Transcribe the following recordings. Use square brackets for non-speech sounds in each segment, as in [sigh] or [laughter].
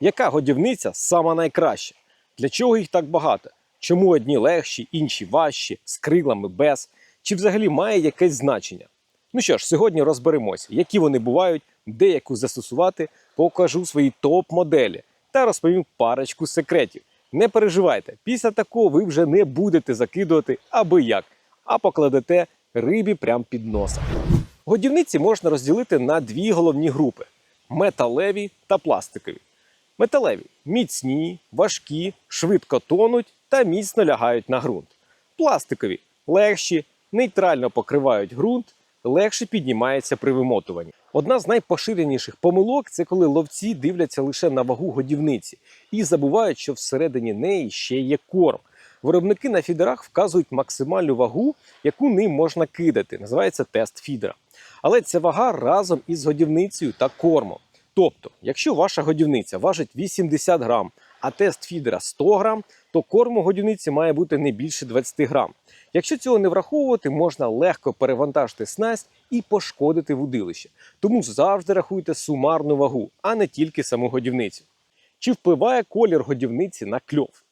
Яка годівниця сама найкраща? Для чого їх так багато? Чому одні легші, інші важчі, з крилами без? Чи взагалі має якесь значення? Ну що ж, сьогодні розберемося, які вони бувають, де яку застосувати, покажу свої топ-моделі та розповім парочку секретів. Не переживайте, після такого ви вже не будете закидувати аби як, а покладете рибі прямо під носа. Годівниці можна розділити на дві головні групи: металеві та пластикові. Металеві міцні, важкі, швидко тонуть та міцно лягають на ґрунт. Пластикові легші, нейтрально покривають ґрунт, легше піднімаються при вимотуванні. Одна з найпоширеніших помилок це коли ловці дивляться лише на вагу годівниці і забувають, що всередині неї ще є корм. Виробники на фідерах вказують максимальну вагу, яку ним можна кидати. Називається тест фідера. Але ця вага разом із годівницею та кормом. Тобто, якщо ваша годівниця важить 80 грам, а тест фідера 100 грам, то корм у годівниці має бути не більше 20 грам. Якщо цього не враховувати, можна легко перевантажити снасть і пошкодити вудилище. Тому завжди рахуйте сумарну вагу, а не тільки саму годівницю. Чи впливає колір годівниці на кльов?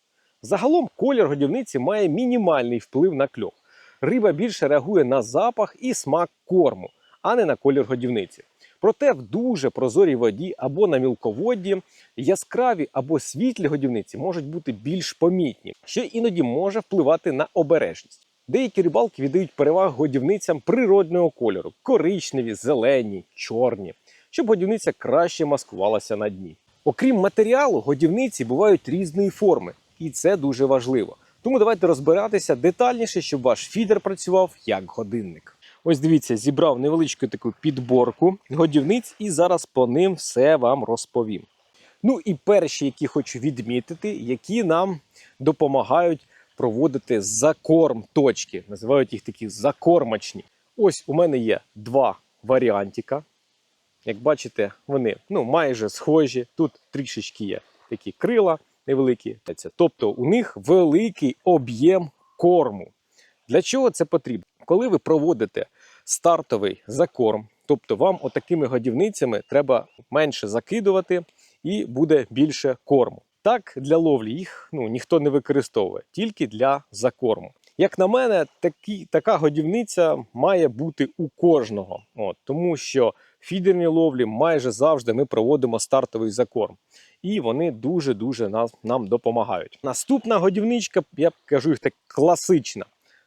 Загалом колір годівниці має мінімальний вплив на кльов. Риба більше реагує на запах і смак корму, а не на колір годівниці. Проте в дуже прозорій воді або на мілководді яскраві або світлі годівниці можуть бути більш помітні, що іноді може впливати на обережність. Деякі рибалки віддають перевагу годівницям природного кольору коричневі, зелені, чорні, щоб годівниця краще маскувалася на дні. Окрім матеріалу, годівниці бувають різної форми, і це дуже важливо. Тому давайте розбиратися детальніше, щоб ваш фідер працював як годинник. Ось дивіться, зібрав невеличку таку підборку годівниць, і зараз по ним все вам розповім. Ну і перші, які хочу відмітити, які нам допомагають проводити закорм точки. Називають їх такі закормочні. Ось у мене є два варіантика. Як бачите, вони ну, майже схожі. Тут трішечки є такі крила невеликі. Тобто у них великий об'єм корму. Для чого це потрібно? Коли ви проводите стартовий закорм, тобто вам отакими годівницями треба менше закидувати і буде більше корму. Так, для ловлі їх ну, ніхто не використовує, тільки для закорму. Як на мене, такі, така годівниця має бути у кожного, От, тому що в фідерній ловлі майже завжди ми проводимо стартовий закорм. І вони дуже-дуже нам, нам допомагають. Наступна годівничка, я кажу їх так класична.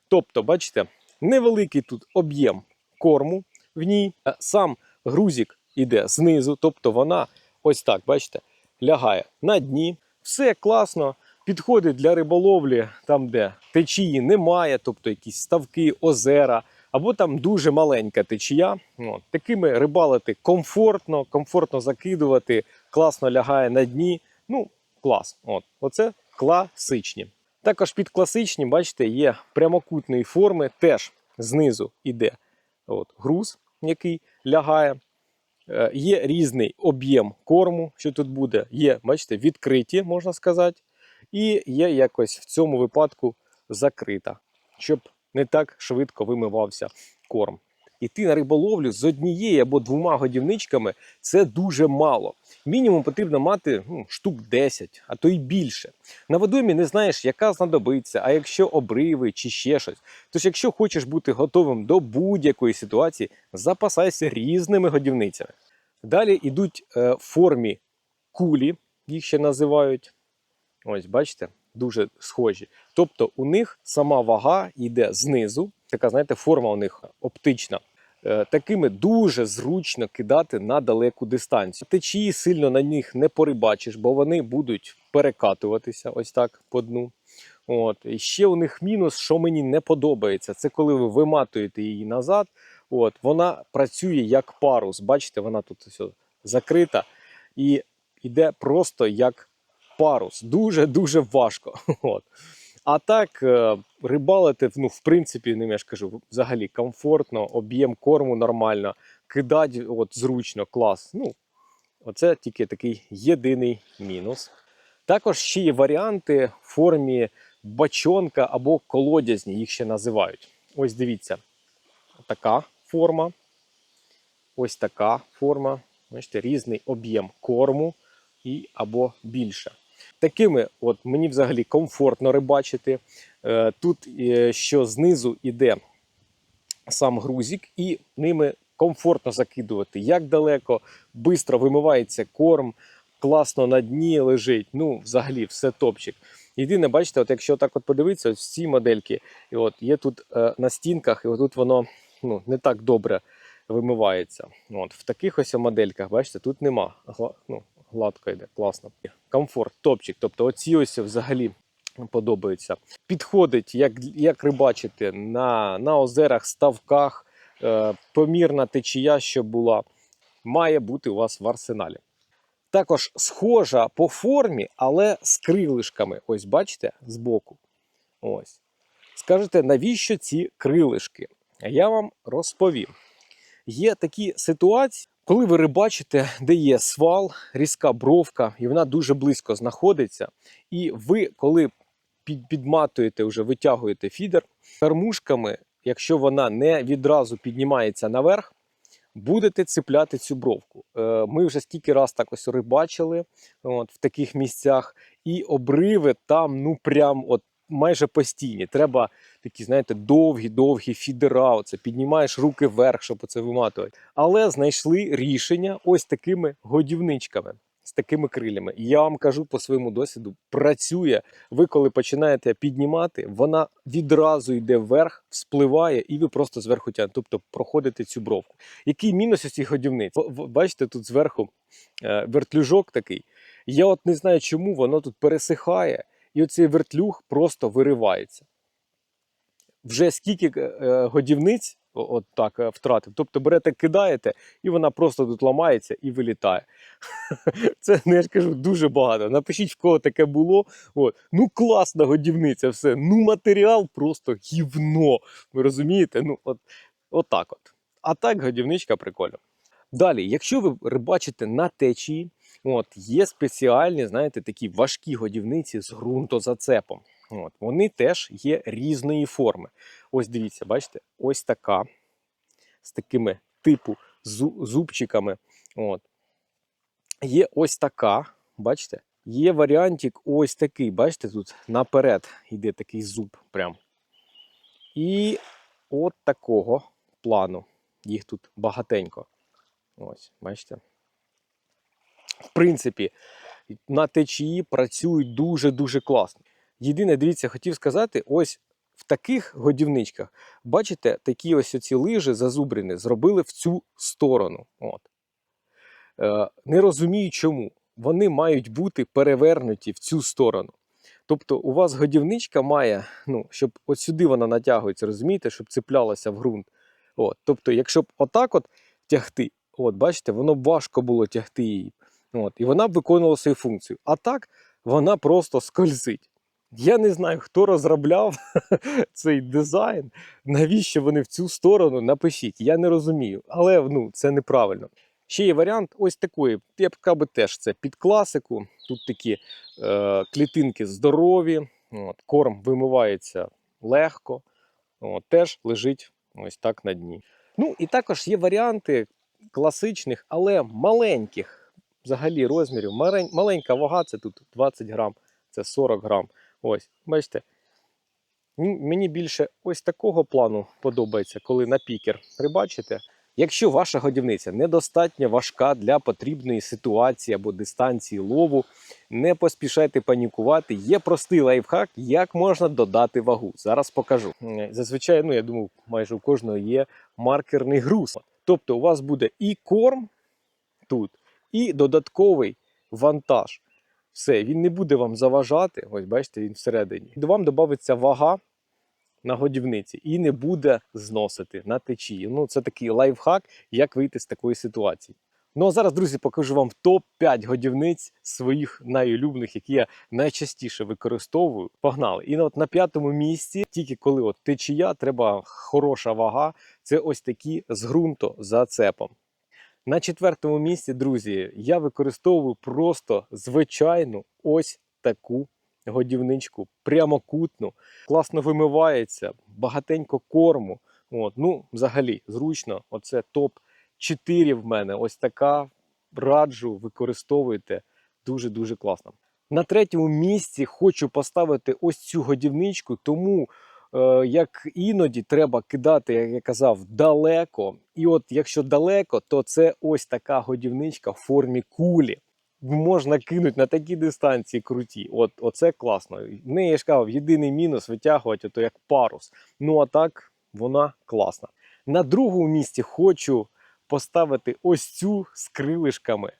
Тобто, бачите, невеликий тут об'єм корму в ній. Е, Сам грузик іде знизу, тобто вона ось так, бачите, лягає на дні. Все класно, підходить для риболовлі там, де течії немає, тобто якісь ставки, озера, або там дуже маленька течія. От, такими рибалити комфортно, комфортно закидувати, класно лягає на дні. Ну, клас. От, Оце класичні. Також під класичні, бачите, є прямокутної форми, теж знизу йде от, груз, який лягає. Е, Є різний об'єм корму, що тут буде. Є, бачите, відкриті, можна сказати, і є якось в цьому випадку закрита, щоб не так швидко вимивався корм. Іти на риболовлю з однією або двома годівничками це дуже мало. Мінімум потрібно мати ну, штук 10, а то й більше. На водомі не знаєш, яка знадобиться, а якщо обриви чи ще щось. Тож, якщо хочеш бути готовим до будь-якої ситуації, запасайся різними годівницями. Далі йдуть е, формі кулі, їх ще називають. Ось, бачите, дуже схожі. Тобто у них сама вага йде знизу, така, знаєте, форма у них оптична. Е, Такими дуже зручно кидати на далеку дистанцію. Течії сильно на них не порибачиш, бо вони будуть перекатуватися ось так по дну. От. І ще у них мінус, що мені не подобається, це коли ви виматуєте її назад. От. Вона працює як парус. Бачите, вона тут все закрита і йде просто як парус. Дуже-дуже важко. [laughs] От. А так, е, рибалити, ну, в принципі, ну, я ж кажу, взагалі комфортно, об'єм корму нормально, кидати от, зручно, клас. Ну, оце тільки такий єдиний мінус. Також ще є варіанти в формі бачонка або колодязні, їх ще називають. Ось дивіться, така форма. Ось така форма. Бачите, різний об'єм корму і або більше. Такими от мені взагалі комфортно рибачити. Е, Тут е, що знизу іде сам грузик, і ними комфортно закидувати як далеко, швидко вимивається корм, класно на дні лежить. Ну, взагалі, все топчик. Єдине, бачите, от якщо так от подивитися, ось ці модельки, і от є тут е, на стінках, і отут воно ну, не так добре вимивається. От, в таких ось модельках, бачите, тут нема. Ну, гладко йде, класно. Комфорт, топчик. Тобто оці ось взагалі подобаються. Підходить, як, як рибачити на, на озерах, ставках, е, помірна течія, щоб була, має бути у вас в арсеналі. Також схожа по формі, але з крилишками. Ось бачите, збоку. Ось. Скажете, навіщо ці крилишки? Я вам розповім. Є такі ситуації, коли ви рибачите, де є свал, різка бровка, і вона дуже близько знаходиться. І ви, коли під, підматуєте, вже витягуєте фідер, кормушками, якщо вона не відразу піднімається наверх, будете цепляти цю бровку. Е, Ми вже скільки раз так ось рибачили от, в таких місцях, і обриви там, ну прям от майже постійні. Треба такі, знаєте, довгі-довгі фідера. Оце піднімаєш руки вверх, щоб це виматувати. Але знайшли рішення ось такими годівничками. З такими крилями. І я вам кажу по своєму досвіду, працює. Ви коли починаєте піднімати, вона відразу йде вверх, вспливає, і ви просто зверху тягнете, тобто проходите цю бровку. Який мінус у? В- в- Бачите, тут зверху е, вертлюжок такий. Я от не знаю, чому воно тут пересихає, і оцей вертлюг просто виривається. Вже скільки е, годівниць от так е, втратив. Тобто берете, кидаєте, і вона просто тут ламається і вилітає. [laughs] Це ну, я ж кажу дуже багато. Напишіть, в кого таке було. От. Ну класна годівниця, все. Ну матеріал просто гівно. Ви розумієте? Ну, от, от так от. А так годівничка прикольна. Далі, якщо ви рибачите на течії, от, є спеціальні, знаєте, такі важкі годівниці з ґрунтозацепом. От, вони теж є різної форми. Ось дивіться, бачите, ось така з такими типу зубчиками. От. Є ось така, бачите? Є варіантик ось такий, бачите, тут наперед йде такий зуб прям. І от такого плану. Їх тут багатенько. Ось, бачите. В принципі, на течії працюють дуже-дуже класно. Єдине, дивіться, хотів сказати, ось в таких годівничках, бачите, такі ось оці лижі зазубрені зробили в цю сторону. От. Е, не розумію чому. Вони мають бути перевернуті в цю сторону. Тобто у вас годівничка має, ну, щоб от сюди вона натягується, розумієте, щоб цеплялася в ґрунт. От. Тобто, якщо б отак от тягти, от, бачите, воно б важко було тягти її. От, і вона б виконувала свою функцію. А так вона просто скользить. Я не знаю, хто розробляв [laughs] цей дизайн, навіщо вони в цю сторону напишіть. Я не розумію, але ну, це неправильно. Ще є варіант ось такої. Я б би теж це під класику. Тут такі е, клітинки здорові, от, корм вимивається легко, от, теж лежить ось так на дні. Ну і також є варіанти класичних, але маленьких взагалі розмірів. Маленька вага це тут 20 грам, це 40 грам. Ось, бачите. Мені більше ось такого плану подобається, коли на пікер рибачите. Якщо ваша годівниця недостатньо важка для потрібної ситуації або дистанції лову, не поспішайте панікувати. Є простий лайфхак, як можна додати вагу. Зараз покажу. Зазвичай, ну я думаю, майже у кожного є маркерний груз. Тобто у вас буде і корм тут, і додатковий вантаж. Все, він не буде вам заважати. Ось бачите, він всередині. До вам додається вага на годівниці і не буде зносити на течії. Ну, це такий лайфхак, як вийти з такої ситуації. Ну а зараз, друзі, покажу вам топ-5 годівниць своїх найулюблених, які я найчастіше використовую. Погнали! І от на п'ятому місці, тільки коли от течія, треба хороша вага. Це ось такі з ґрунту зацепом. На четвертому місці, друзі, я використовую просто звичайну ось таку годівничку, прямокутну, класно вимивається, багатенько корму. От, ну, взагалі, зручно. Оце топ 4 в мене. Ось така. Раджу, використовуйте. дуже-дуже класна. На третьому місці хочу поставити ось цю годівничку, тому як іноді треба кидати, як я казав, далеко. І от якщо далеко, то це ось така годівничка в формі кулі. Можна кинути на такі дистанції круті. От оце класно. В неї я ж казав, єдиний мінус витягувати ото як парус. Ну а так вона класна. На другому місці хочу поставити ось цю з крилишками,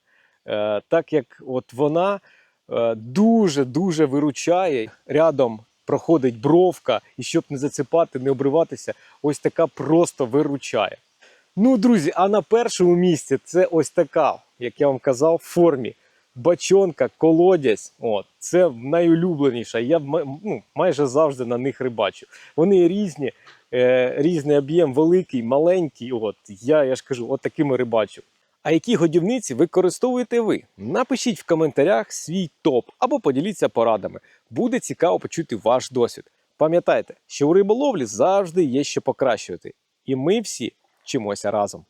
е, так як от вона е, дуже-дуже виручає. Рядом проходить бровка, і щоб не зацепати, не обриватися, ось така просто виручає. Ну, друзі, а на першому місці це ось така, як я вам казав, в формі. Бачонка, колодязь. От, це найулюбленіша. Я ну, майже завжди на них рибачу. Вони різні, е, різний об'єм, великий, маленький. От, я, я ж кажу, от такими рибачу. А які годівниці використовуєте ви? Напишіть в коментарях свій топ або поділіться порадами. Буде цікаво почути ваш досвід. Пам'ятайте, що у риболовлі завжди є що покращувати, і ми всі вчимося разом.